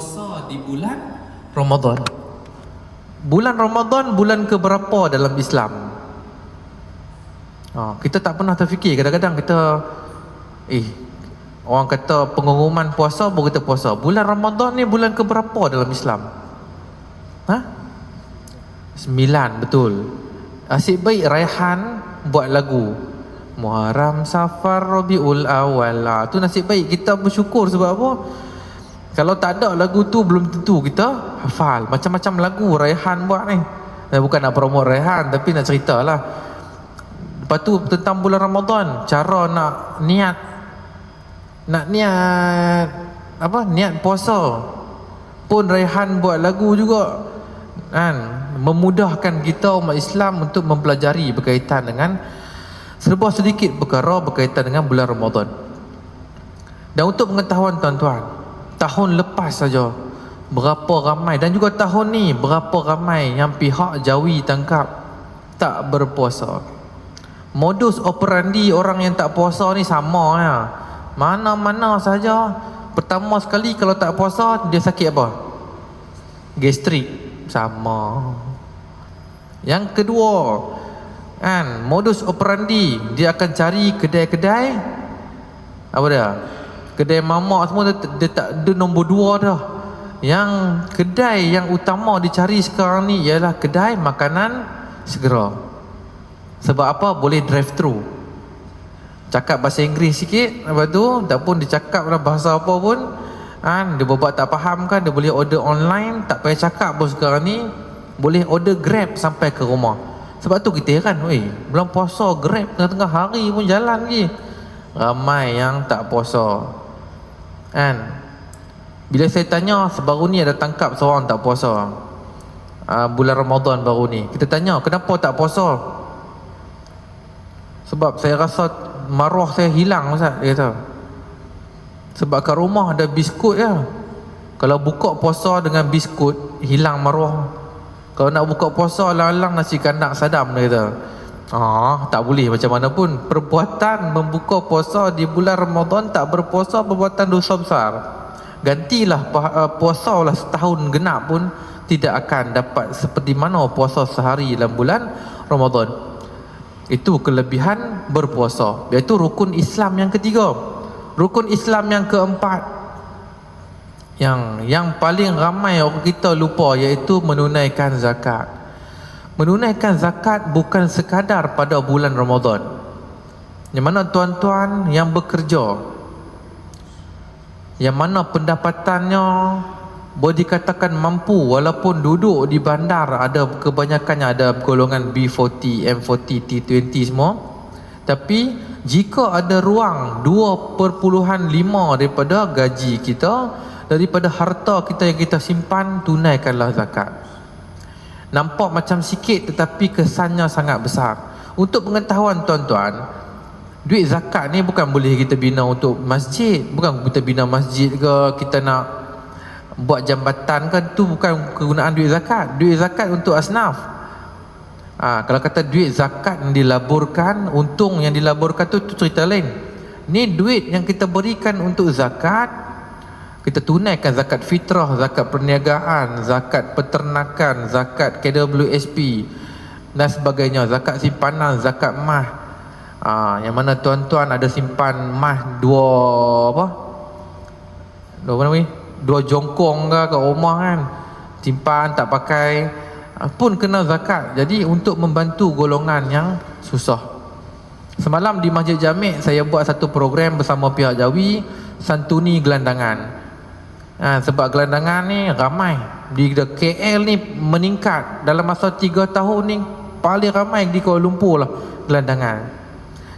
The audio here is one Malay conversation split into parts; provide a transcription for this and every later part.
berpuasa di bulan Ramadan. Bulan Ramadan bulan ke berapa dalam Islam? Ha, kita tak pernah terfikir kadang-kadang kita eh orang kata pengumuman puasa baru kita puasa. Bulan Ramadan ni bulan ke berapa dalam Islam? Ha? Sembilan betul. Asyik baik Raihan buat lagu Muharram Safar Rabiul Awal lah. Tu nasib baik kita bersyukur sebab apa? Kalau tak ada lagu tu belum tentu kita hafal. Macam-macam lagu Raihan buat ni. Eh, bukan nak promote Raihan tapi nak cerita lah. Lepas tu tentang bulan Ramadan, cara nak niat nak niat apa? Niat puasa. Pun Raihan buat lagu juga. Kan? Memudahkan kita umat Islam untuk mempelajari berkaitan dengan serba sedikit perkara berkaitan dengan bulan Ramadan. Dan untuk pengetahuan tuan-tuan, tahun lepas saja berapa ramai dan juga tahun ni berapa ramai yang pihak Jawi tangkap tak berpuasa. Modus operandi orang yang tak puasa ni sama ya. Mana-mana saja pertama sekali kalau tak puasa dia sakit apa? Gastrik sama. Yang kedua, kan modus operandi dia akan cari kedai-kedai apa dia? Kedai mamak semua dia, dia tak dia nombor dua dah. Yang kedai yang utama dicari sekarang ni ialah kedai makanan segera. Sebab apa? Boleh drive thru. Cakap bahasa Inggeris sikit Lepas tu Tak pun dia cakap dalam bahasa apa pun kan, Dia buat tak faham kan Dia boleh order online Tak payah cakap pun sekarang ni Boleh order grab sampai ke rumah Sebab tu kita heran Weh Bulan puasa grab Tengah-tengah hari pun jalan lagi Ramai yang tak puasa Kan? Bila saya tanya Sebaru ni ada tangkap seorang tak puasa. Uh, Bulan Ramadan baru ni. Kita tanya Kenapa tak puasa? Sebab saya rasa maruah saya hilang Ustaz dia kata. Sebab kat rumah ada biskut ya. Kalau buka puasa dengan biskut hilang maruah. Kalau nak buka puasa lang-lang nasi kandak sadam dia kata ah tak boleh macam mana pun perbuatan membuka puasa di bulan Ramadan tak berpuasa perbuatan dosa besar gantilah uh, puasa lah setahun genap pun tidak akan dapat seperti mana puasa sehari dalam bulan Ramadan itu kelebihan berpuasa. Iaitu rukun Islam yang ketiga. Rukun Islam yang keempat. Yang yang paling ramai orang kita lupa iaitu menunaikan zakat. Menunaikan zakat bukan sekadar pada bulan Ramadan. Yang mana tuan-tuan yang bekerja yang mana pendapatannya boleh dikatakan mampu walaupun duduk di bandar ada kebanyakannya ada golongan B40, M40, T20 semua tapi jika ada ruang 2.5 daripada gaji kita daripada harta kita yang kita simpan tunaikanlah zakat nampak macam sikit tetapi kesannya sangat besar. Untuk pengetahuan tuan-tuan duit zakat ni bukan boleh kita bina untuk masjid. Bukan kita bina masjid ke kita nak buat jambatan kan tu bukan kegunaan duit zakat. Duit zakat untuk asnaf. Ha, kalau kata duit zakat yang dilaburkan untung yang dilaburkan tu, tu cerita lain. Ni duit yang kita berikan untuk zakat kita tunaikan zakat fitrah zakat perniagaan zakat peternakan zakat KWSP dan sebagainya. Zakat simpanan zakat mah. Ha, yang mana tuan-tuan ada simpan mah dua apa? Dua apa namanya dua jongkong ke kat rumah kan. Simpan tak pakai ah, pun kena zakat. Jadi untuk membantu golongan yang susah. Semalam di Masjid Jamik saya buat satu program bersama pihak Jawi santuni gelandangan ha, sebab gelandangan ni ramai. Di KL ni meningkat. Dalam masa 3 tahun ni paling ramai di Kuala Lumpur lah gelandangan.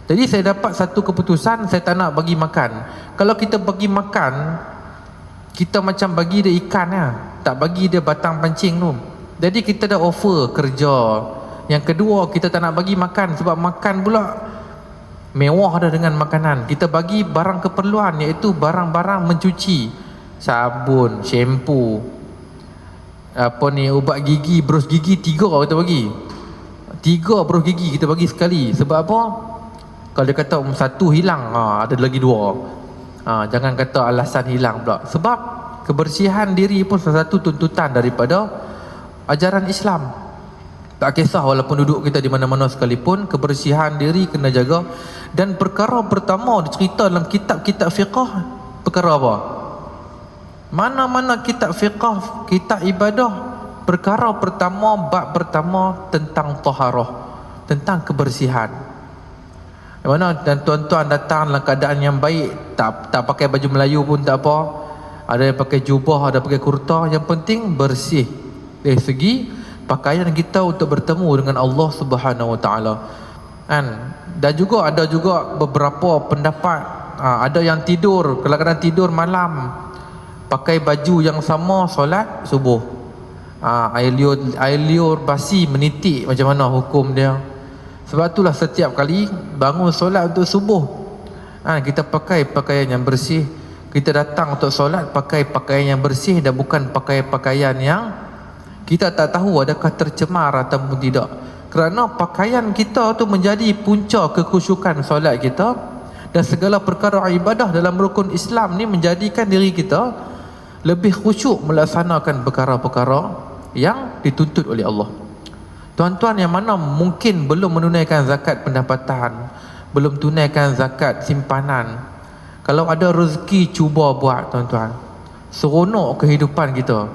Jadi saya dapat satu keputusan saya tak nak bagi makan. Kalau kita bagi makan kita macam bagi dia ikan ya tak bagi dia batang pancing tu. Jadi kita dah offer kerja. Yang kedua kita tak nak bagi makan sebab makan pula mewah dah dengan makanan. Kita bagi barang keperluan iaitu barang-barang mencuci sabun shampoo. Apa ni ubat gigi berus gigi tiga kita bagi. Tiga berus gigi kita bagi sekali. Sebab apa? Kalau dia kata satu hilang. Ha, ada lagi dua. Ha, jangan kata alasan hilang pula. Sebab kebersihan diri pun salah satu tuntutan daripada ajaran Islam. Tak kisah walaupun duduk kita di mana-mana sekalipun kebersihan diri kena jaga. Dan perkara pertama dicerita dalam kitab-kitab fiqah perkara apa mana-mana kitab fiqah kitab ibadah perkara pertama bab pertama tentang taharah tentang kebersihan. Mana? Dan tuan-tuan datang dalam keadaan yang baik tak tak pakai baju Melayu pun tak apa. Ada yang pakai jubah ada pakai kurta. Yang penting bersih. Dari segi pakaian kita untuk bertemu dengan Allah Subhanahu Wa Taala. Kan? Dan juga ada juga beberapa pendapat. Ha, ada yang tidur kadang-kadang tidur malam pakai baju yang sama solat subuh. Air liur air liur basi menitik macam mana hukum dia. Sebab itulah setiap kali bangun solat untuk subuh ha, kita pakai pakaian yang bersih. Kita datang untuk solat pakai pakaian yang bersih dan bukan pakai pakaian yang kita tak tahu adakah tercemar ataupun tidak. Kerana pakaian kita tu menjadi punca kekhusyukan solat kita dan segala perkara ibadah dalam rukun Islam ni menjadikan diri kita lebih khusyuk melaksanakan perkara-perkara yang dituntut oleh Allah. Tuan-tuan yang mana mungkin belum menunaikan zakat pendapatan, belum tunaikan zakat simpanan. Kalau ada rezeki cuba buat tuan-tuan. Seronok kehidupan kita.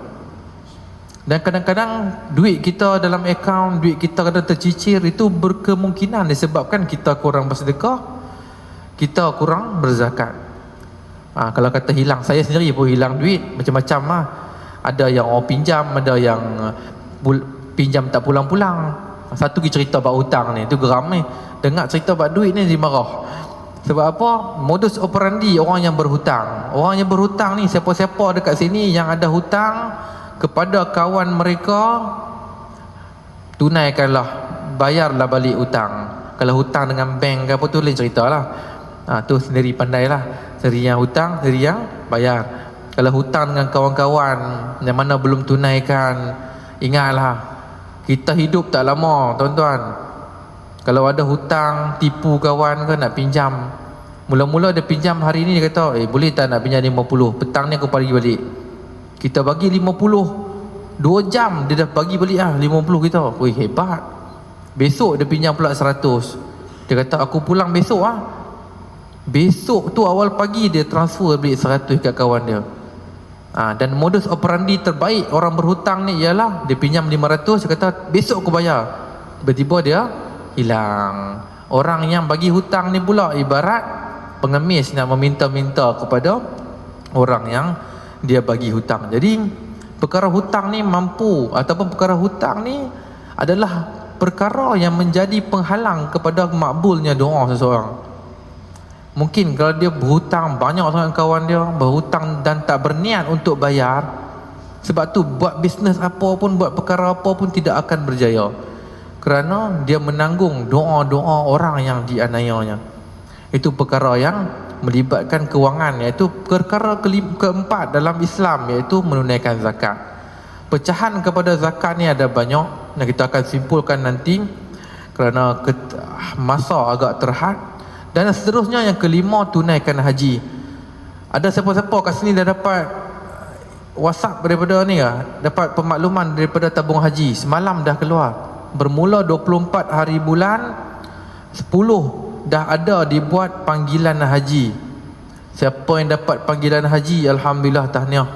Dan kadang-kadang duit kita dalam akaun, duit kita kadang tercicir itu berkemungkinan disebabkan kita kurang bersedekah, kita kurang berzakat. Ha, kalau kata hilang, saya sendiri pun hilang duit. Macam-macam lah. Ada yang orang pinjam ada yang uh, pinjam tak pulang-pulang. Satu lagi cerita bab hutang ni. Tu geram ni. Dengar cerita bab duit ni dia marah. Sebab apa? Modus operandi orang yang berhutang. Orang yang berhutang ni siapa-siapa dekat sini yang ada hutang kepada kawan mereka tunaikanlah bayarlah balik hutang. Kalau hutang dengan bank ke apa tu lain cerita lah. Ha, tu sendiri pandailah sendiri yang hutang sendiri yang bayar. Kalau hutang dengan kawan-kawan yang mana belum tunaikan ingatlah kita hidup tak lama tuan-tuan. Kalau ada hutang tipu kawan ke nak pinjam mula-mula dia pinjam hari ni dia kata eh boleh tak nak pinjam 50 petang ni aku bagi balik. Kita bagi 50 2 jam dia dah bagi balik lah 50 kita. Wih hebat. Besok dia pinjam pula 100 dia kata aku pulang besok ah besok tu awal pagi dia transfer balik 100 kat kawan dia Ha, dan modus operandi terbaik orang berhutang ni ialah dia pinjam 500 dia kata besok aku bayar. Tiba-tiba dia hilang. Orang yang bagi hutang ni pula ibarat pengemis nak meminta-minta kepada orang yang dia bagi hutang. Jadi perkara hutang ni mampu ataupun perkara hutang ni adalah perkara yang menjadi penghalang kepada makbulnya doa seseorang. Mungkin kalau dia berhutang banyak sangat kawan dia berhutang dan tak berniat untuk bayar sebab tu buat bisnes apa pun buat perkara apa pun tidak akan berjaya. Kerana dia menanggung doa-doa orang yang dianiayanya itu perkara yang melibatkan kewangan iaitu perkara keempat dalam Islam iaitu menunaikan zakat. Pecahan kepada zakat ni ada banyak dan kita akan simpulkan nanti. Kerana masa agak terhad dan seterusnya yang kelima tunaikan haji. Ada siapa-siapa kat sini dah dapat WhatsApp daripada ni lah, dapat pemakluman daripada tabung haji. Semalam dah keluar. Bermula 24 hari bulan 10 dah ada dibuat panggilan haji. Siapa yang dapat panggilan haji alhamdulillah tahniah.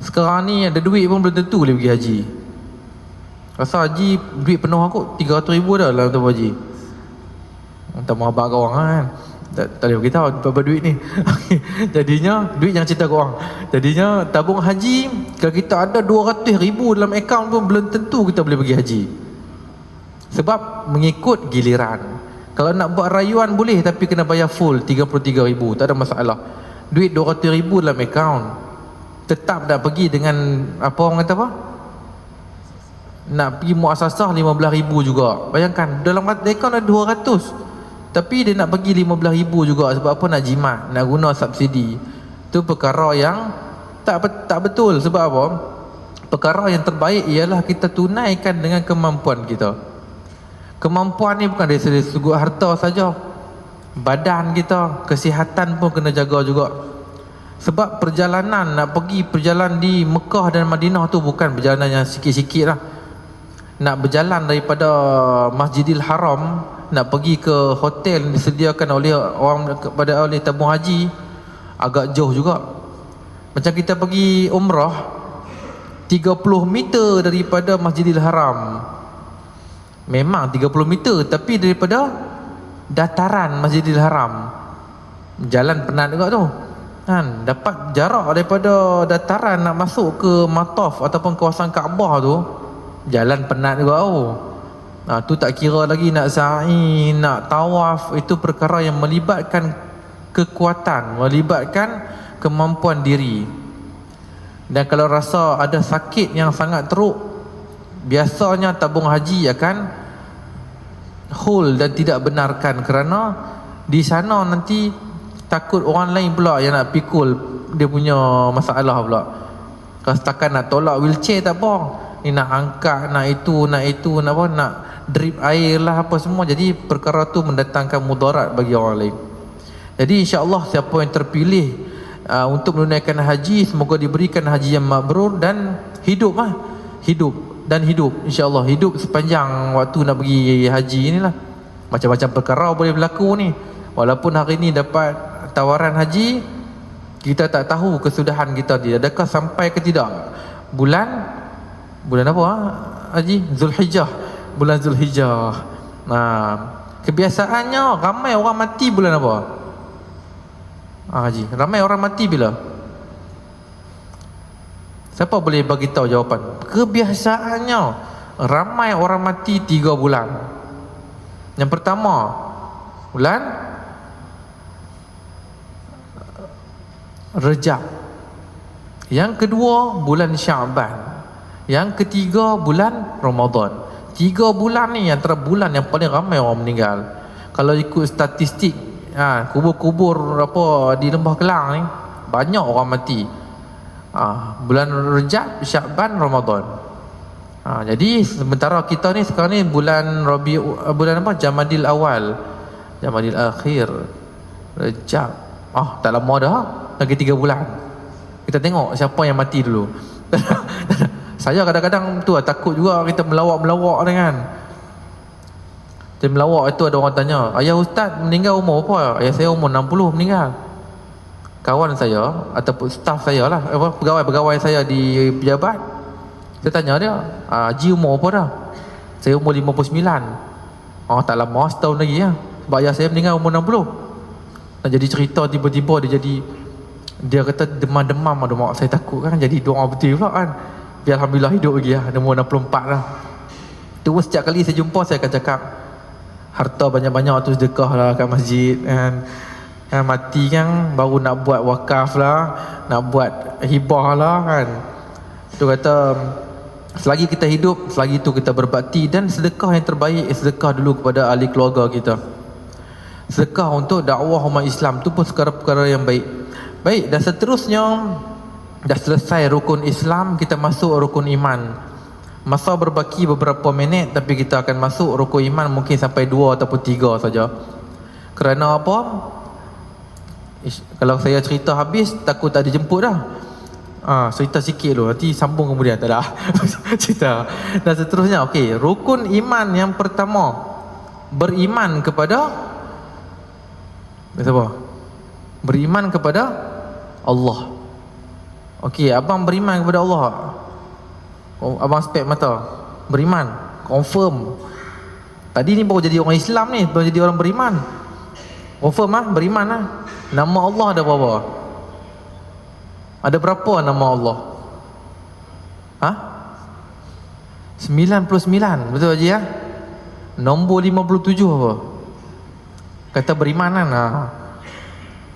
Sekarang ni ada duit pun belum tentu boleh pergi haji. Rasa haji duit penuh aku 300 ribu dah lah untuk haji. Tak mahu abang kau orang kan? Tak, tak boleh beritahu berapa duit ni. Jadinya duit yang cerita kau orang. Jadinya tabung haji kalau kita ada 200 ribu dalam akaun pun belum tentu kita boleh pergi haji. Sebab mengikut giliran. Kalau nak buat rayuan boleh tapi kena bayar full 33 ribu. Tak ada masalah. Duit 200 ribu dalam akaun. Tetap dah pergi dengan apa orang kata apa? Nak pergi muasasah 15 ribu juga. Bayangkan dalam akaun ada 200 tapi dia nak bagi RM15,000 juga sebab apa nak jimat, nak guna subsidi. Itu perkara yang tak tak betul sebab apa? Perkara yang terbaik ialah kita tunaikan dengan kemampuan kita. Kemampuan ni bukan dari segi harta saja. Badan kita, kesihatan pun kena jaga juga. Sebab perjalanan nak pergi perjalanan di Mekah dan Madinah tu bukan perjalanan yang sikit-sikit lah. Nak berjalan daripada Masjidil Haram nak pergi ke hotel yang disediakan oleh orang kepada oleh tabung haji agak jauh juga. Macam kita pergi umrah 30 meter daripada Masjidil Haram. Memang 30 meter tapi daripada dataran Masjidil Haram. Jalan penat juga tu. Kan dapat jarak daripada dataran nak masuk ke Mataf ataupun kawasan Kaabah tu jalan penat juga tu. Ha, tu tak kira lagi nak sa'i, nak tawaf itu perkara yang melibatkan kekuatan, melibatkan kemampuan diri. Dan kalau rasa ada sakit yang sangat teruk Biasanya tabung haji akan Hold dan tidak benarkan Kerana Di sana nanti Takut orang lain pula yang nak pikul Dia punya masalah pula Kalau setakat nak tolak wheelchair tak apa Ni nak angkat, nak itu, nak itu, nak apa Nak drip air lah apa semua. Jadi perkara tu mendatangkan mudarat bagi orang lain. Jadi insyaAllah siapa yang terpilih uh, untuk menunaikan haji semoga diberikan haji yang mabrur dan hidup lah. Hidup dan hidup insyaallah. Hidup sepanjang waktu nak pergi haji inilah. Macam-macam perkara boleh berlaku ni. Walaupun hari ni dapat tawaran haji kita tak tahu kesudahan kita dia adakah sampai ke tidak? Bulan bulan apa ha? haji zulhijjah bulan zulhijjah nah kebiasaannya ramai orang mati bulan apa Ah, Haji, ramai orang mati bila? Siapa boleh bagi tahu jawapan? Kebiasaannya ramai orang mati tiga bulan. Yang pertama, bulan Rejab. Yang kedua, bulan Syaban. Yang ketiga, bulan Ramadan. Tiga bulan ni antara bulan yang paling ramai orang meninggal. Kalau ikut statistik ha, kubur-kubur apa di lembah Kelang ni banyak orang mati. Ha, bulan Rejab Syaban Ramadan. Ha, jadi sementara kita ni sekarang ni bulan Rabi bulan apa? Jamadil Awal. Jamadil Akhir. Rejab. Ah tak lama dah. Lagi 3 bulan. Kita tengok siapa yang mati dulu saya kadang-kadang tu lah, takut juga kita melawak-melawak dengan Time melawak itu ada orang tanya Ayah ustaz meninggal umur apa? Ayah saya umur 60 meninggal. Kawan saya Ataupun staff saya lah Pegawai-pegawai saya di pejabat Saya tanya dia Haji umur apa dah? Saya umur 59 Oh tak lama setahun lagi ya. Sebab ayah saya meninggal umur 60 Nak jadi cerita tiba-tiba dia jadi Dia kata demam-demam ada mak saya takut kan Jadi doa betul pula kan Biar Alhamdulillah hidup lagi ya Umur 64 lah Terus setiap kali saya jumpa saya akan cakap harta banyak-banyak tu sedekah lah kat masjid kan. Kan mati kan baru nak buat wakaf lah nak buat hibah lah kan. Tu kata selagi kita hidup selagi tu kita berbakti dan sedekah yang terbaik sedekah dulu kepada ahli keluarga kita. Sedekah untuk dakwah umat Islam tu pun perkara-perkara yang baik. Baik dan seterusnya dah selesai rukun Islam kita masuk rukun iman Masa berbaki beberapa minit tapi kita akan masuk rukun iman mungkin sampai dua ataupun tiga saja. Kerana apa? Ish, kalau saya cerita habis takut tak dijemput dah. Ah, cerita sikit dulu nanti sambung kemudian tak ada. cerita. Dan seterusnya okey, rukun iman yang pertama beriman kepada siapa? Beriman kepada Allah. Okey, abang beriman kepada Allah. Oh, abang spek mata Beriman Confirm Tadi ni baru jadi orang Islam ni Baru jadi orang beriman Confirm lah Beriman lah Nama Allah ada berapa? Ada berapa nama Allah? Ha? 99 Betul Haji ya? Nombor 57 apa? Kata beriman kan? Ha.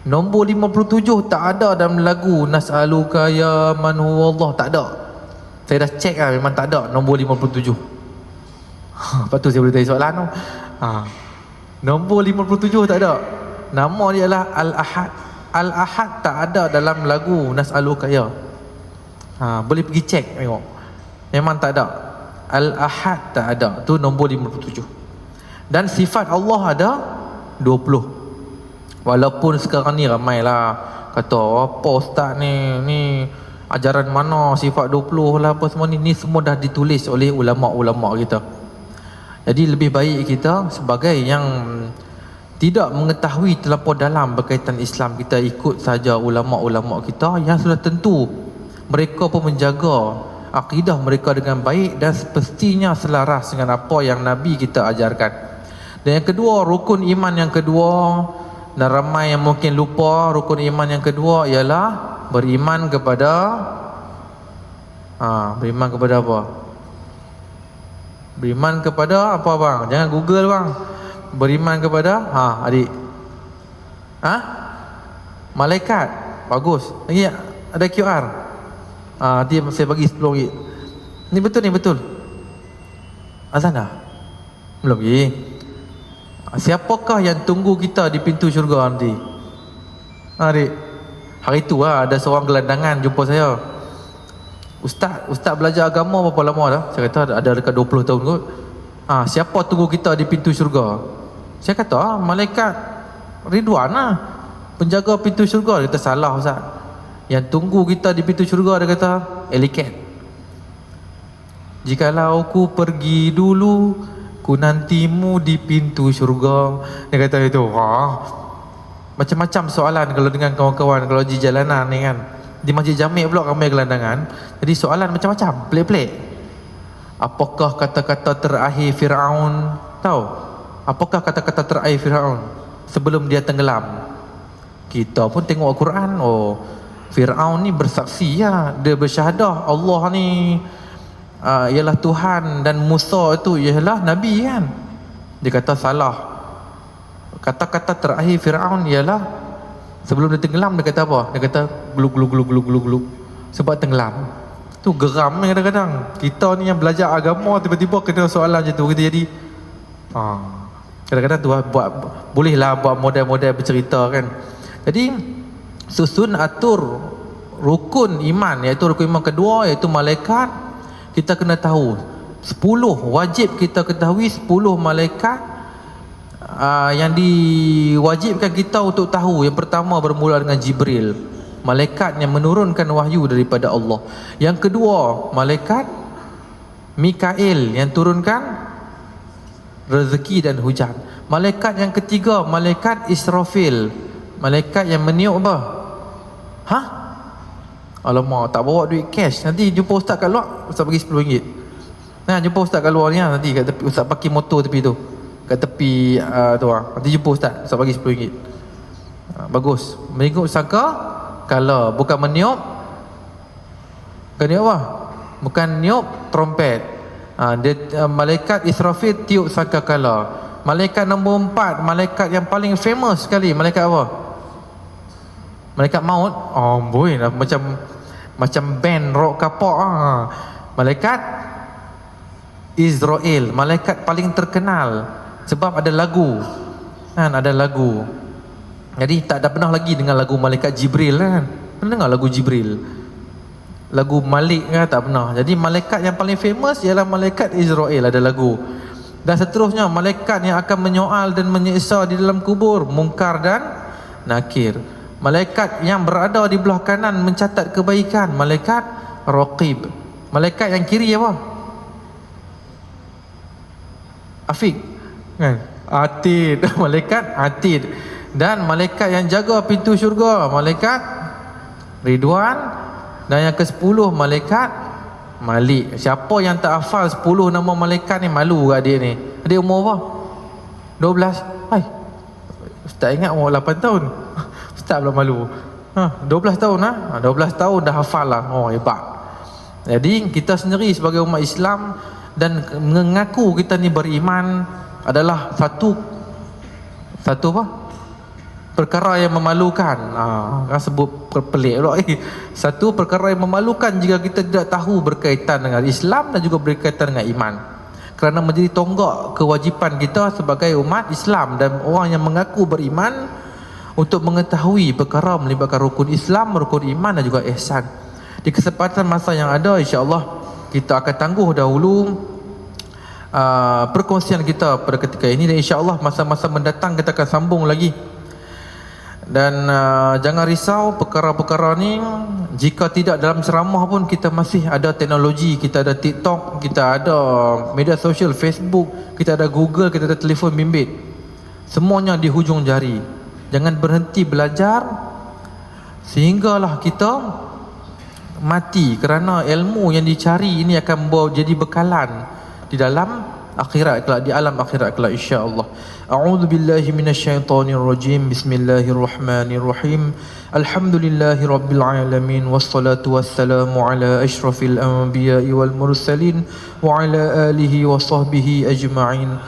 Nombor 57 tak ada dalam lagu Nas'aluka ya man Allah. Tak ada. Saya dah check lah memang tak ada nombor 57 Lepas tu saya boleh tanya soalan tu. Ha. Nombor 57 tak ada. Nama dia adalah Al-Ahad Al-Ahad tak ada dalam lagu Nas'alu Kaya ha, Boleh pergi check tengok. Memang tak ada. Al-Ahad tak ada. Tu nombor 57 Dan sifat Allah ada 20 Walaupun sekarang ni ramai lah Kata apa ustaz ni? Ni ajaran mana? Sifat 20 lah apa semua ni. Ni semua dah ditulis oleh ulama'-ulama' kita. Jadi lebih baik kita sebagai yang Tidak mengetahui terlalu dalam berkaitan Islam Kita ikut saja ulama'-ulama' kita Yang sudah tentu Mereka pun menjaga akidah mereka dengan baik Dan semestinya selaras dengan apa yang Nabi kita ajarkan. Dan yang kedua rukun iman yang kedua dan ramai yang mungkin lupa rukun iman yang kedua ialah beriman kepada ha, beriman kepada apa? Beriman kepada apa bang? Jangan google bang. Beriman kepada ha adik. Ha? Malaikat. Bagus. Lagi ada QR. Ha, dia saya bagi 10 ringgit. Ni betul ni betul. Azan dah? Belum lagi. Siapakah yang tunggu kita di pintu syurga nanti? Hari hari itu lah ada seorang gelandangan jumpa saya. Ustaz, ustaz belajar agama berapa lama dah? Saya kata ada dekat 20 tahun kot. Ah, siapa tunggu kita di pintu syurga? Saya kata, ah, malaikat Ridwan lah. Penjaga pintu syurga. Dia kata, salah Ustaz. Yang tunggu kita di pintu syurga, dia kata, eliket. Jikalau ku pergi dulu, Ku nantimu di pintu syurga. Dia kata itu Wah Macam-macam soalan kalau dengan kawan-kawan Kalau di jalanan ni kan. Di masjid jamik pula ramai gelandangan. Jadi soalan macam-macam Pelik-pelik. Apakah kata-kata terakhir Fir'aun? Tahu? Apakah kata-kata terakhir Fir'aun Sebelum dia tenggelam? Kita pun tengok Al-Quran. Oh Fir'aun ni bersaksi ya. Dia bersyahadah Allah ni uh, ialah Tuhan dan Musa itu ialah Nabi kan? Dia kata salah. Kata-kata terakhir Fir'aun ialah sebelum dia tenggelam dia kata apa? Dia kata glu glu glu glu glu glu sebab tenggelam. Tu geram kadang-kadang. Kita ni yang belajar agama tiba-tiba kena soalan macam tu. Kita jadi ah, kadang-kadang tu lah, buat bolehlah buat model-model bercerita kan? Jadi susun atur rukun iman iaitu rukun iman kedua iaitu malaikat kita kena tahu. 10 wajib kita ketahui 10 malaikat uh, yang diwajibkan kita untuk tahu. Yang pertama bermula dengan Jibril. Malaikat yang menurunkan wahyu daripada Allah. Yang kedua malaikat Mikail yang turunkan rezeki dan hujan. Malaikat yang ketiga malaikat Israfil. Malaikat yang meniup apa? Ha Alamak, tak bawa duit cash. Nanti jumpa ustaz kat luar, ustaz bagi RM10. Nah, jumpa ustaz kat luar ni lah. Nanti kat tepi, ustaz parking motor tepi tu. Kat tepi uh, tu lah. Nanti jumpa ustaz, ustaz bagi RM10. Uh, bagus. Mengikut sangka, kalau bukan meniup, bukan niup apa? Bukan niup, trompet. Uh, dia, uh, malaikat Israfil tiup sangka kala. Malaikat nombor empat, malaikat yang paling famous sekali. Malaikat apa? Malaikat maut. Oh, boy, macam macam band rock kapak ah. Malaikat Israel, malaikat paling terkenal sebab ada lagu. Kan ada lagu. Jadi tak ada pernah lagi dengan lagu malaikat Jibril kan. Pernah dengar lagu Jibril? Lagu Malik kan tak pernah. Jadi malaikat yang paling famous ialah malaikat Israel ada lagu. Dan seterusnya malaikat yang akan menyoal dan menyiksa di dalam kubur, mungkar dan nakir. Malaikat yang berada di belah kanan mencatat kebaikan. Malaikat Raqib. Malaikat yang kiri apa? Afiq. Kan? Atid. Malaikat Atid. Dan malaikat yang jaga pintu syurga. Malaikat Ridwan. Dan yang ke sepuluh Malaikat Malik. Siapa yang tak hafal sepuluh nama malaikat ni Malu kat dia ni. Dia umur apa? Dua belas? Hai. Ustaz ingat umur lapan tahun Ustaz pula malu. Ha, 12 tahun ha? 12 ha, tahun dah hafal lah. Oh, hebat. Jadi kita sendiri sebagai umat Islam dan mengaku kita ni beriman adalah satu satu apa? Perkara yang memalukan. Ah, ha, sebut pelik pula. Eh, satu perkara yang memalukan jika kita tidak tahu berkaitan dengan Islam dan juga berkaitan dengan iman. Kerana menjadi tonggak kewajipan kita sebagai umat Islam dan orang yang mengaku beriman untuk mengetahui perkara melibatkan rukun Islam, rukun iman dan juga ihsan. Di kesempatan masa yang ada insya-Allah kita akan tangguh dahulu uh, perkongsian kita pada ketika ini dan insya-Allah masa-masa mendatang kita akan sambung lagi Dan uh, jangan risau perkara-perkara ni jika tidak dalam ceramah pun kita masih ada teknologi, kita ada TikTok, kita ada media sosial Facebook, kita ada Google, kita ada telefon bimbit. Semuanya di hujung jari. Jangan berhenti belajar sehinggalah kita mati kerana ilmu yang dicari ini akan membawa jadi bekalan di dalam akhirat kelak di alam akhirat kelak insya-Allah. A'udzu billahi minasyaitonir rajim. Bismillahirrahmanirrahim. Alhamdulillahi rabbil alamin wassalatu wassalamu ala asyrafil anbiya'i wal mursalin wa ala alihi wa sahbihi ajma'in.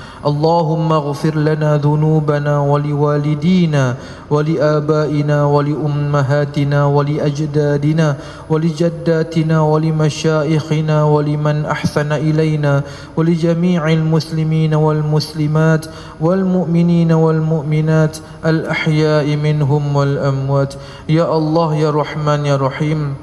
Lijaddatina wa limasyayikhina wa liman ahsana ilaina wa lijami'il muslimina wal muslimat wal mu'minina wal mu'minat al ahya'i minhum wal amwat. Ya Allah ya Rahman ya Rahim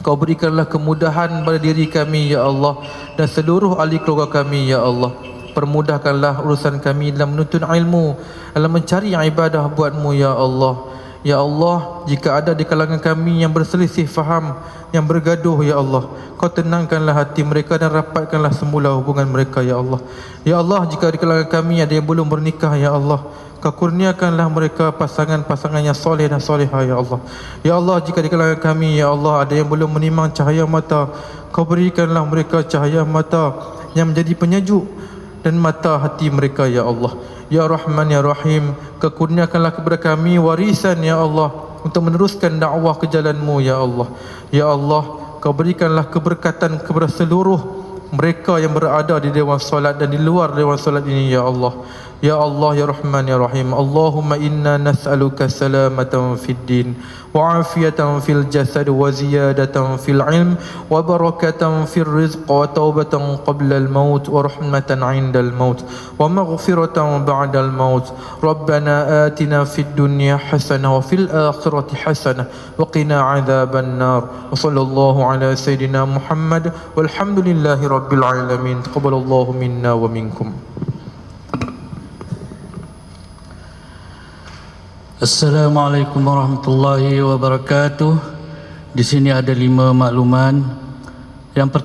Kau berikanlah kemudahan pada diri kami ya Allah dan seluruh ahli keluarga kami ya Allah permudahkanlah urusan kami dalam menuntut ilmu dalam mencari ibadah buatmu ya Allah Ya Allah, jika ada di kalangan kami yang berselisih faham, yang bergaduh ya Allah, kau tenangkanlah hati mereka dan rapatkanlah semula hubungan mereka ya Allah. Ya Allah, jika di kalangan kami ada yang belum bernikah ya Allah, kau kurniakanlah mereka pasangan-pasangan yang soleh dan solehah ya Allah. Ya Allah, jika di kalangan kami ya Allah ada yang belum menimang cahaya mata, kau berikanlah mereka cahaya mata yang menjadi penyejuk dan mata hati mereka ya Allah. Ya Rahman Ya Rahim Kekurniakanlah kepada kami warisan Ya Allah Untuk meneruskan dakwah ke jalanmu Ya Allah Ya Allah Kau berikanlah keberkatan kepada seluruh mereka yang berada di dewan solat dan di luar dewan solat ini Ya Allah Ya Allah Ya Rahman Ya Rahim Allahumma inna nas'aluka salamatan fid din وعافية في الجسد وزيادة في العلم وبركة في الرزق وتوبة قبل الموت ورحمة عند الموت ومغفرة بعد الموت ربنا آتنا في الدنيا حسنة وفي الآخرة حسنة وقنا عذاب النار وصلى الله على سيدنا محمد والحمد لله رب العالمين تقبل الله منا ومنكم Assalamualaikum warahmatullahi wabarakatuh. Di sini ada lima makluman. Yang pertama